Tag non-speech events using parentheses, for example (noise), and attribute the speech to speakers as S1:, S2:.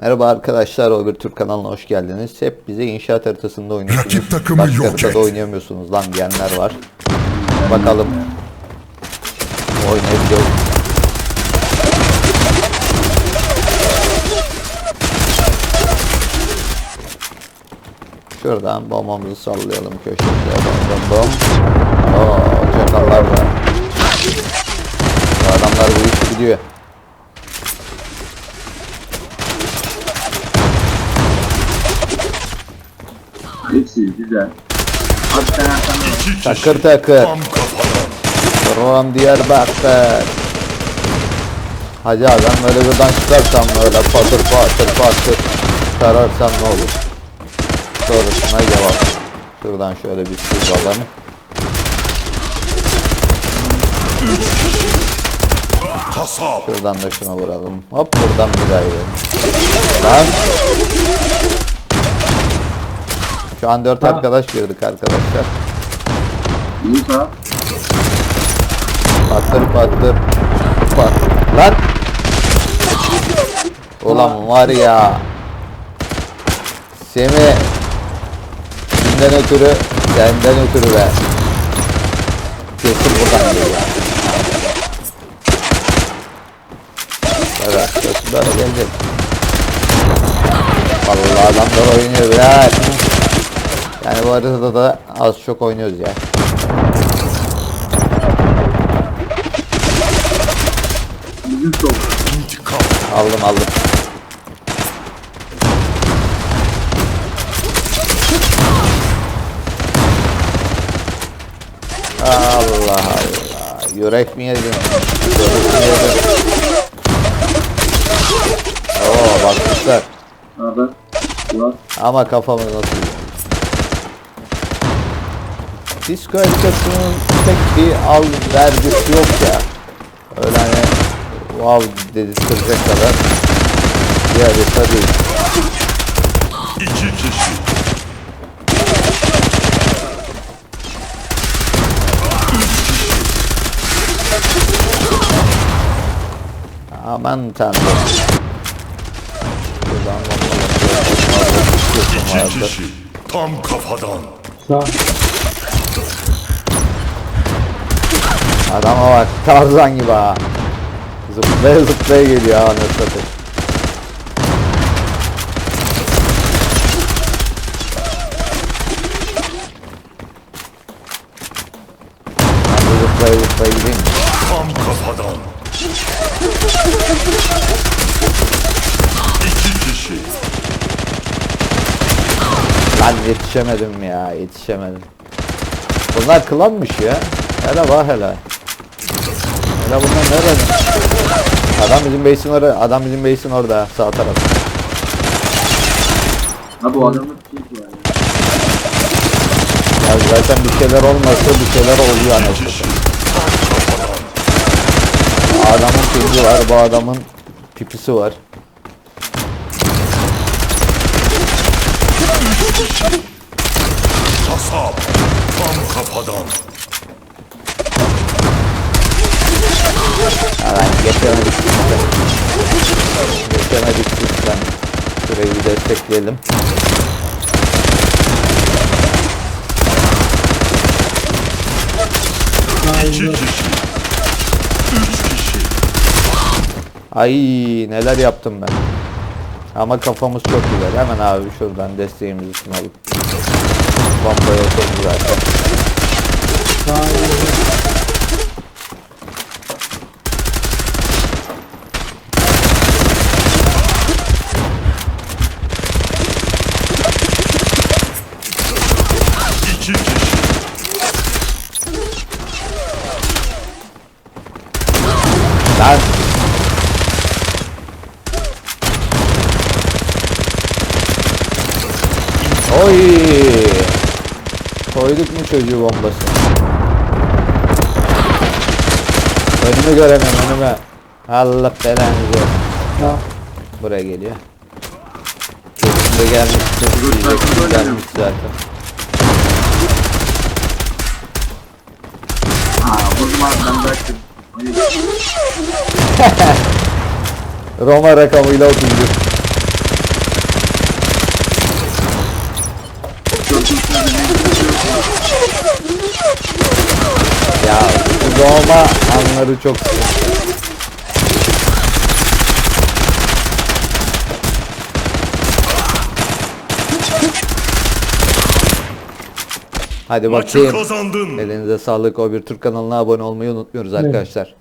S1: Merhaba arkadaşlar, o bir Türk kanalına hoş geldiniz. Hep bize inşaat haritasında oynuyorsunuz.
S2: Rakip takımı
S1: Başka
S2: yok
S1: haritada
S2: et.
S1: oynayamıyorsunuz lan diyenler var. Bakalım. Oynayabiliyoruz. Şuradan bombamızı sallayalım köşeye. Bom bom bom. Oo, çakallar var. Bu adamlar bu işi biliyor.
S3: Hepsi güzel. Abi sen arkamda bak.
S2: İki kişi
S1: Takır takır.
S2: tam kafadan.
S1: From Diyarbakır. Hacı adam böyle buradan çıkarsam böyle patır patır patır tararsam ne olur? Sorusuna cevap. Şuradan şöyle bir sızalım.
S2: Kasap.
S1: Şuradan da şuna vuralım. Hop buradan bir daha gidelim. Lan. Şu an dört arkadaş girdik arkadaşlar.
S3: Musa.
S1: Patır patır. Pat. Lan. Ulan var ya. Semih. Senden ötürü, senden ötürü be. Kesin buradan geliyor. Evet, kesin böyle gelecek. Vallahi adamlar oynuyor ya. Yani bu haritada da az çok oynuyoruz ya. Aldım aldım. Allah Allah. Yürek mi yedin? Yürek mi yedin? Oo bakmışlar.
S3: Ulan.
S1: Ama kafamı nasıl yiyor? Disco harikasının tek bir al vergisi yok ya. Öyle hani wow dedirtecek kadar bir harita değil.
S2: İki kişi.
S1: Aman tanrım. Buradan
S2: İki kişi. Tam kafadan.
S1: Adama bak Tarzan gibi ha. Zıplaya zıplaya geliyor ha satayım. Zıplaya zıplaya gideyim.
S2: Tam kafadan. İki kişi.
S1: Lan yetişemedim ya yetişemedim. Bunlar klanmış ya. Hele bak hele. Hele bunlar nerede? Adam bizim base'in orada. Adam bizim base'in orada sağ taraf.
S3: Ha bu adamın şey var. ya.
S1: Zaten bir şeyler olmasa bir şeyler oluyor anasını. Adamın pingi var, bu adamın pipisi var.
S2: Kasap. Tam kafadan.
S1: Ya lan geçemedik. Geçemedik sistem. Şurayı bir destekleyelim.
S2: İki kişi. Üç kişi.
S1: Ay neler yaptım ben. Ama kafamız çok güzel. Hemen abi şuradan desteğimizi sunalım. Bombaya oturdu zaten.
S2: İki kişi.
S1: Lan! Oy! Koyduk mu çocuğu bombası? Önümü göremem önüme. Allah belanı versin. Buraya geliyor. Kesin de gelmiş. Kesin gelmiş zaten.
S3: Ha o zaman ben bıraktım. (laughs) Hayır.
S1: Roma rakamıyla 31. Ya bu doğma anları çok. Hadi
S2: Maçı
S1: bakayım.
S2: kazandın.
S1: Elinize sağlık. O bir Türk kanalına abone olmayı unutmuyoruz arkadaşlar.